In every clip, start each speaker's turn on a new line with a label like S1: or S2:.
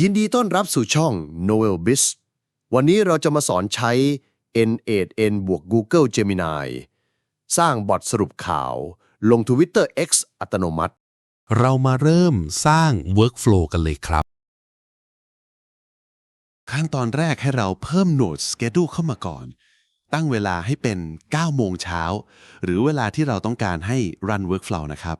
S1: ยินดีต้อนรับสู่ช่อง Noel Biz วันนี้เราจะมาสอนใช้ N8N บวก Google Gemini สร้างบอทสรุปข่าว ลง Twitter X อัตโนมัติ
S2: เรามาเริ่มสร้าง Workflow กันเลยครับ
S3: ขั้นตอนแรกให้เราเพิ่มโหนด Schedule เข้ามาก่อน ตั้งเวลาให้เป็น 9 โมงเช้า หรือเวลาที่เราต้องการให้ run workflow นะครับ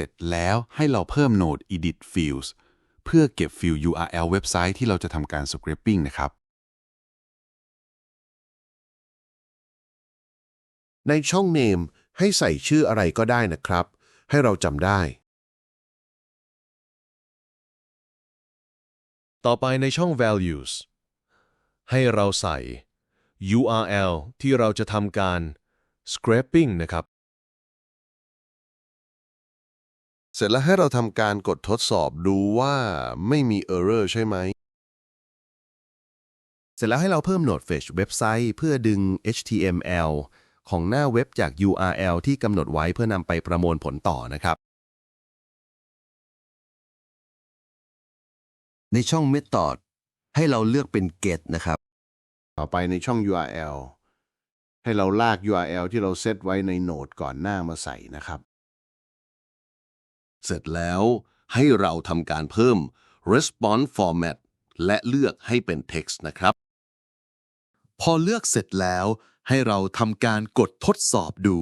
S3: ร็จแล้วให้เราเพิ่มโหนด edit fields เพื่อเก็บฟิล URL เว็บไซต์ที่เราจะทำการ scraping นะครับ
S1: ในช่อง Name ให้ใส่ชื่ออะไรก็ได้นะครับ ให้เราจำได้
S4: ต่อไปในช่อง values ให้เราใส่ URL ที่เราจะทำการ scraping นะครับ
S1: เสร็จแล้วให้เราทำการกดทดสอบดูว่าไม่มี Error ใช่ไหม เสร็จแล้วให้เราเพิ่มโหนด Fetch เว็บไซต์ เพื่อดึง HTML ของหน้าเว็บจาก URL ที่กำหนดไว้เพื่อนำไปประมวลผลต่อนะครับ
S5: ในช่อง Method ให้เราเลือกเป็น get นะครับ
S1: ต่อไปในช่อง URL ให้เราลาก URL ที่เราเซตไว้ในโหนดก่อนหน้ามาใส่นะครับ
S6: เสร็จแล้วให้เราทำการเพิ่ม response format และเลือกให้เป็น text นะครับ พอเลือกเสร็จแล้วให้เราทำการกดทดสอบดู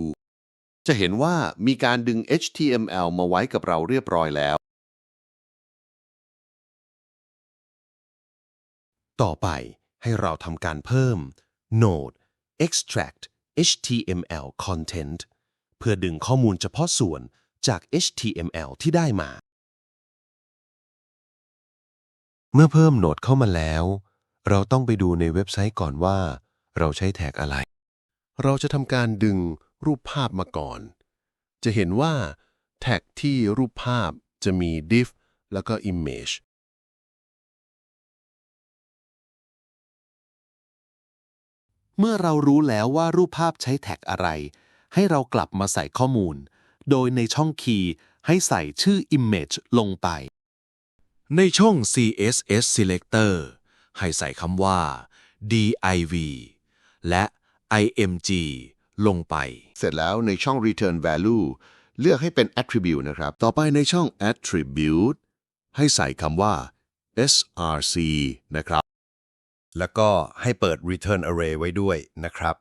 S6: จะเห็นว่ามีการดึง HTML มาไว้กับเราเรียบร้อยแล้ว
S1: ต่อไปให้เราทำการเพิ่ม Node extract HTML content เพื่อดึงข้อมูลเฉพาะส่วน จาก HTML ที่ได้มา เมื่อเพิ่มโหนดเข้ามาแล้ว เราต้องไปดูในเว็บไซต์ก่อนว่า เราใช้แท็กอะไร เราจะทำการดึงรูปภาพมาก่อน จะเห็นว่า แท็กที่รูปภาพจะมี div แล้วก็ image
S3: เมื่อเรารู้แล้วว่ารูปภาพใช้แท็กอะไร ให้เรากลับมาใส่ข้อมูล โดยในช่องคีย์ให้ใส่ชื่อ image ลงไป
S4: ในช่อง CSS selector ให้ใส่คำว่า div และ img ลงไป
S1: เสร็จแล้วในช่อง return value เลือกให้เป็น attribute นะครับ
S6: ต่อไปในช่อง attribute ให้ใส่คำว่า src นะครับ
S7: แล้วก็ให้เปิด return array ไว้ด้วยนะครับ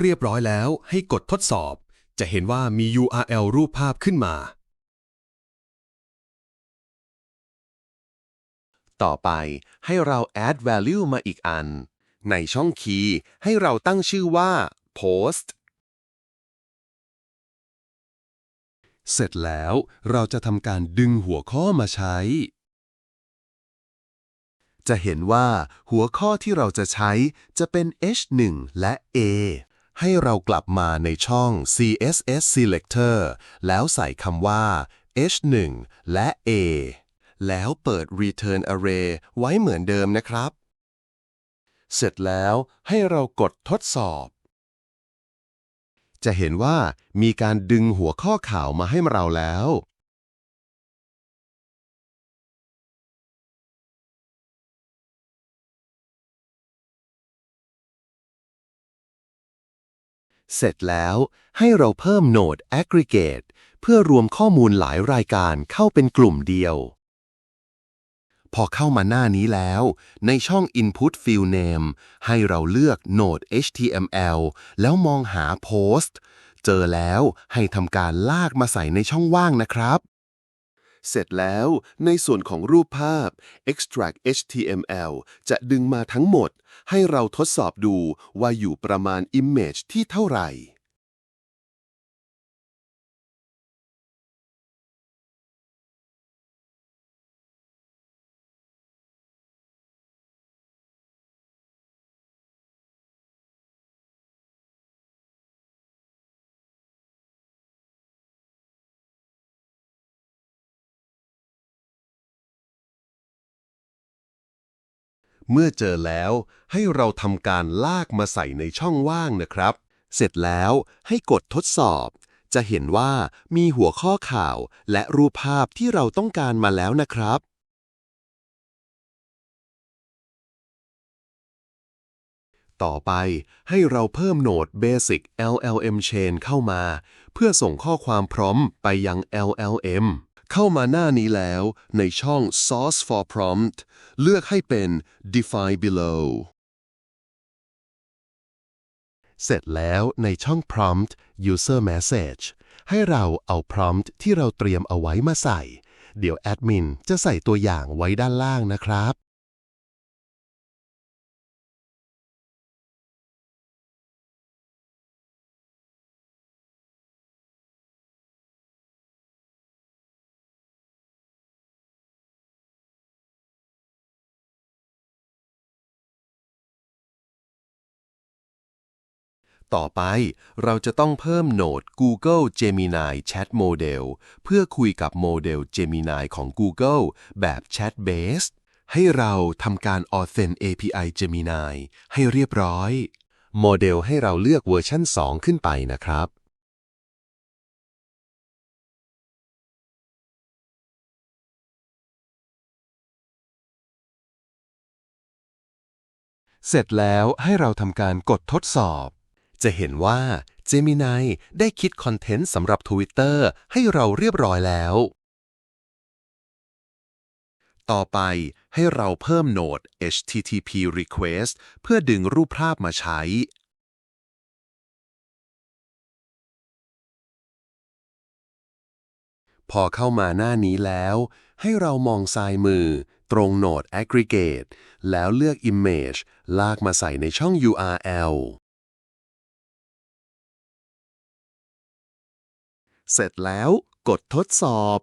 S4: เรียบร้อยแล้วให้กดทดสอบ จะเห็นว่ามี URL รูปภาพขึ้นมา
S1: ต่อไปให้เรา add value มาอีกอัน ในช่องคีย์ให้เราตั้งชื่อว่า post
S2: เสร็จแล้วเราจะทำการดึงหัวข้อมาใช้
S1: จะเห็นว่าหัวข้อที่เราจะใช้จะเป็น H1 และ A ให้เรากลับมาในช่อง CSS Selector แล้วใส่คำว่า H1 และ A แล้วเปิด Return Array ไว้เหมือนเดิมนะครับ เสร็จแล้วให้เรากดทดสอบ จะเห็นว่ามีการดึงหัวข้อข่าวมาให้เราแล้ว เสร็จแล้วให้เราเพิ่มโหนด aggregate เพื่อรวมข้อมูลหลายรายการเข้าเป็นกลุ่มเดียว พอเข้ามาหน้านี้แล้ว ในช่อง input field name ให้เราเลือกโหนด html แล้วมองหา post เจอแล้วให้ทำการลากมาใส่ในช่องว่างนะครับเสร็จแล้วในส่วนของรูปภาพ extract html จะดึงมาทั้งหมด ให้เราทดสอบดูว่าอยู่ประมาณ image ที่เท่าไหร่
S2: เมื่อเจอแล้วให้เราทำการลากมาใส่ในช่องว่างนะครับ
S1: เสร็จแล้วให้กดทดสอบ จะเห็นว่ามีหัวข้อข่าวและรูปภาพที่เราต้องการมาแล้วนะครับต่อไปให้เราเพิ่มโหนด Basic LLM Chain เข้ามา เพื่อส่งข้อความพร้อมไปยัง LLM เข้ามาหน้านี้แล้วในช่อง Source for Prompt เลือกให้เป็น Define below เสร็จแล้วในช่อง Prompt User Message ให้เราเอา Prompt ที่เราเตรียมเอาไว้มาใส่ เดี๋ยวแอดมินจะใส่ตัวอย่างไว้ด้านล่างนะครับ ต่อไปเราจะต้องเพิ่มโหนด Google Gemini Chat Model เพื่อคุยกับโมเดล Gemini ของ Google แบบ Chat Based ให้เราทำการ Authent API Gemini ให้เรียบร้อย โมเดลให้เราเลือกเวอร์ชัน2 ขึ้นไปนะครับเสร็จแล้วให้เราทำการกดทดสอบ จะเห็นว่า Gemini ได้คิดคอนเทนต์สำหรับ Twitter ให้เราเรียบร้อยแล้ว ต่อไปให้เราเพิ่มโหนด HTTP request เพื่อดึงรูปภาพมาใช้ พอเข้ามาหน้านี้แล้ว ให้เรามองซ้ายมือ ตรงโหนด Aggregate แล้วเลือก Image ลากมาใส่ในช่อง URL เสร็จแล้วกดทดสอบ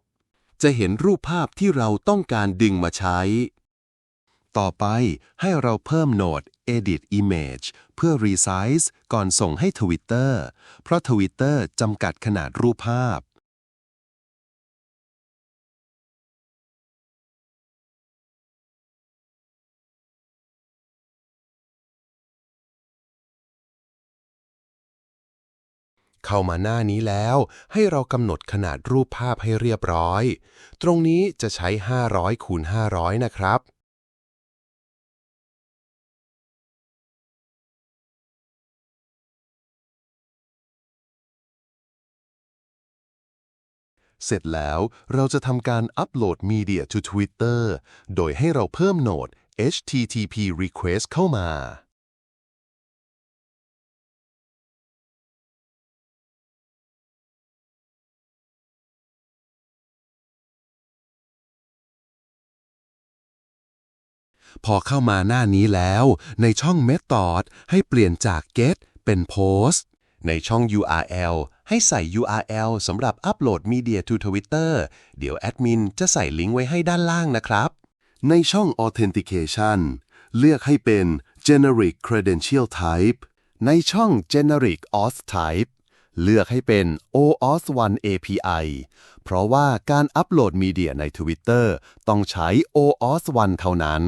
S1: จะเห็นรูปภาพที่เราต้องการดึงมาใช้ ต่อไปให้เราเพิ่มโหนด Edit Image เพื่อ Resize ก่อนส่งให้ Twitter เพราะ Twitter จำกัดขนาดรูปภาพ เข้ามาหน้านี้แล้ว ให้เรากำหนดขนาดรูปภาพให้เรียบร้อย ตรงนี้จะใช้ 500คูณ500 นะครับ เสร็จแล้วเราจะทำการอัปโหลด Media to Twitter โดยให้เราเพิ่มโหนด HTTP request เข้ามา พอเข้ามาหน้านี้แล้ว ในช่อง Method ให้เปลี่ยนจาก get เป็น post ในช่อง URL ให้ใส่ URL สำหรับอัปโหลด Media to Twitter เดี๋ยวแอดมินจะใส่ลิงก์ไว้ให้ด้านล่างนะครับ ในช่อง Authentication เลือกให้เป็น Generic Credential Type ในช่อง Generic Auth Type เลือกให้เป็น OAuth 1 API เพราะว่าการอัปโหลดมีเดียใน Twitter ต้องใช้ OAuth 1 เท่านั้น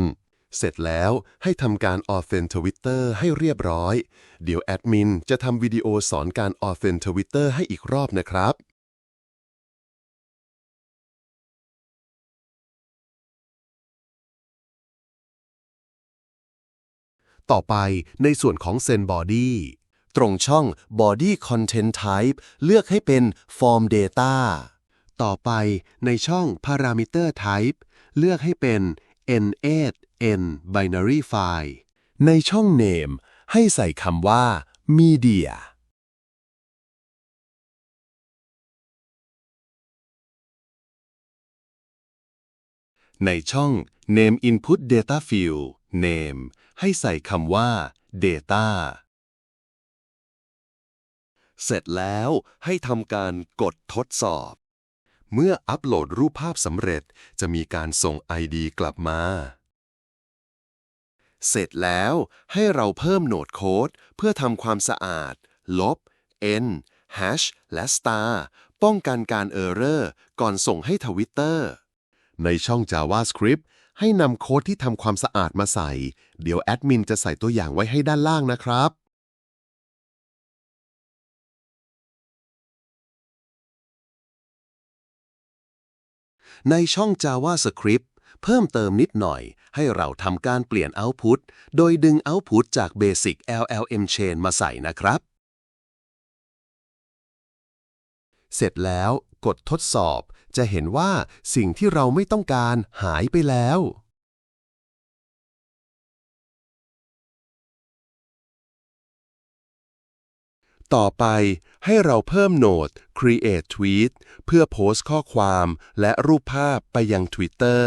S1: เสร็จแล้วให้ทำการ Authent Twitter ให้เรียบร้อย เดี๋ยวแอดมินจะทำวิดีโอสอนการ Authent Twitter ให้อีกรอบนะครับต่อไปในส่วนของ Send Body ตรงช่อง Body Content Type เลือกให้เป็น Form Data ต่อไปในช่อง Parameter Type เลือกให้เป็น N8 N Binary File ในช่อง Name ให้ใส่คำว่า Media ในช่อง Name Input Data Field Name ให้ใส่คำว่า Data เสร็จแล้วให้ทำการกดทดสอบ เมื่ออัปโหลดรูปภาพสำเร็จจะมีการส่ง ID กลับมา เสร็จแล้วให้เราเพิ่มโหนดโค้ดเพื่อทำความสะอาด ลบ n hash และ star ป้องกันการเออร์เรอร์ก่อนส่งให้ทวิตเตอร์ในช่อง JavaScript ให้นำโค้ดที่ทำความสะอาดมาใส่ เดี๋ยวแอดมินจะใส่ตัวอย่างไว้ให้ด้านล่างนะครับ
S6: ในช่อง JavaScript เพิ่มเติมนิดหน่อย ให้เราทำการเปลี่ยน Output โดยดึง Output จาก Basic LLM Chain มาใส่นะครับ
S1: เสร็จแล้วกดทดสอบ จะเห็นว่าสิ่งที่เราไม่ต้องการหายไปแล้ว ต่อไปให้เราเพิ่มโหนด Create Tweet เพื่อโพสต์ข้อความและรูปภาพไปยัง Twitter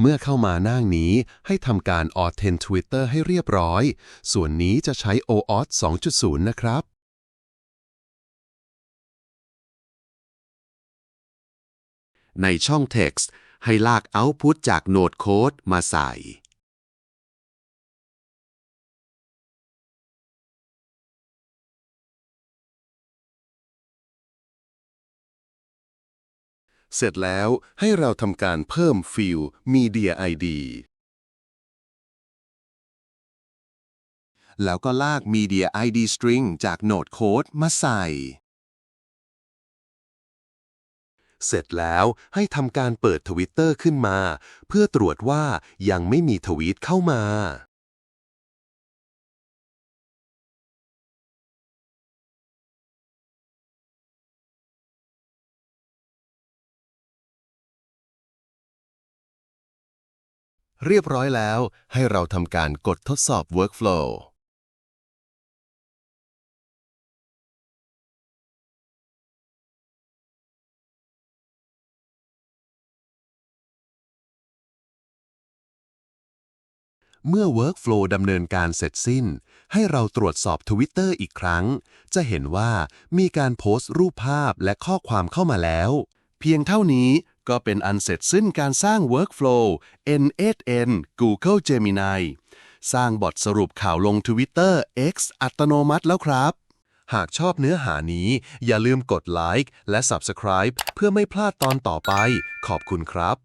S1: เมื่อเข้ามาหน้านี้ให้ทำการ Authent Twitter ให้เรียบร้อย ส่วนนี้จะใช้ OAuth 2.0 นะครับ
S6: ในช่อง Text ให้ลาก Output จากโน้ตโค้ดมาใส่
S1: เสร็จแล้วให้เราทำการเพิ่มฟิล Media ID แล้วก็ลาก Media ID String จาก Node Code มาใส่ เสร็จแล้วให้ทำการเปิดทวิตเตอร์ขึ้นมา เพื่อตรวจว่ายังไม่มีทวีตเข้ามา เรียบร้อยแล้วให้เราทำการกดทดสอบ Workflow เมื่อ Workflow ดำเนินการเสร็จสิ้น ให้เราตรวจสอบ Twitter อีกครั้ง จะเห็นว่ามีการโพสต์รูปภาพและข้อความเข้ามาแล้ว เพียงเท่านี้ ก็เป็นอันเสร็จสิ้นการสร้าง Workflow N8N Google Gemini สร้างบอทสรุปข่าวลง Twitter X อัตโนมัติแล้วครับ หากชอบเนื้อหานี้ อย่าลืมกดไลค์และ Subscribe เพื่อไม่พลาดตอนต่อไป ขอบคุณครับ